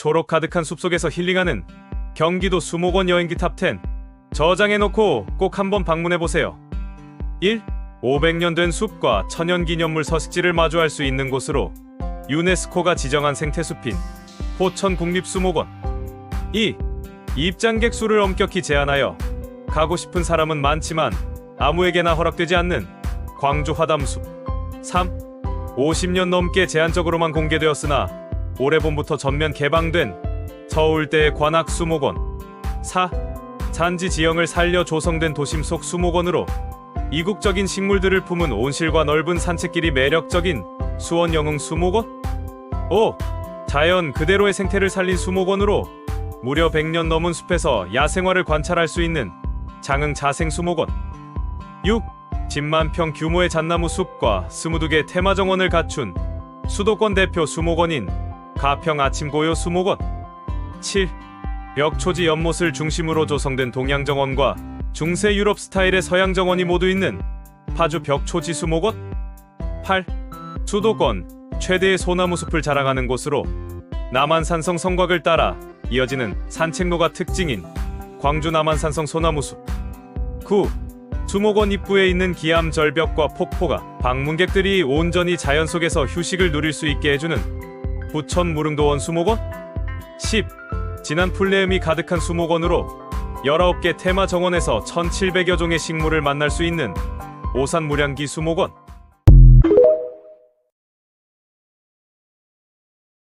초록 가득한 숲속에서 힐링하는 경기도 수목원 여행기 탑10 저장해놓고 꼭 한번 방문해보세요. 1. 500년 된 숲과 천연기념물 서식지를 마주할 수 있는 곳으로 유네스코가 지정한 생태숲인 포천 국립수목원 2. 입장객 수를 엄격히 제한하여 가고 싶은 사람은 많지만 아무에게나 허락되지 않는 광주 화담숲 3. 50년 넘게 제한적으로만 공개되었으나 올해 봄부터 전면 개방된 서울대 관악수목원 4. 잔지 지형을 살려 조성된 도심 속 수목원으로 이국적인 식물들을 품은 온실과 넓은 산책길이 매력적인 수원 영흥 수목원 5. 자연 그대로의 생태를 살린 수목원으로 무려 100년 넘은 숲에서 야생화를 관찰할 수 있는 장흥 자생수목원 6. 10만 평 규모의 잣나무 숲과 22개 테마 정원을 갖춘 수도권 대표 수목원인 가평 아침고요 수목원 7. 벽초지 연못을 중심으로 조성된 동양정원과 중세 유럽 스타일의 서양 정원이 모두 있는 파주 벽초지 수목원 8. 수도권 최대의 소나무 숲을 자랑하는 곳으로 남한산성 성곽을 따라 이어지는 산책로가 특징인 광주 남한산성 소나무숲 9. 수목원 입구에 있는 기암 절벽과 폭포가 방문객들이 온전히 자연 속에서 휴식을 누릴 수 있게 해주는 부천 무릉도원 수목원 10. 진한 풀네음이 가득한 수목원으로 19개 테마 정원에서 1700여 종의 식물을 만날 수 있는 오산 무량기 수목원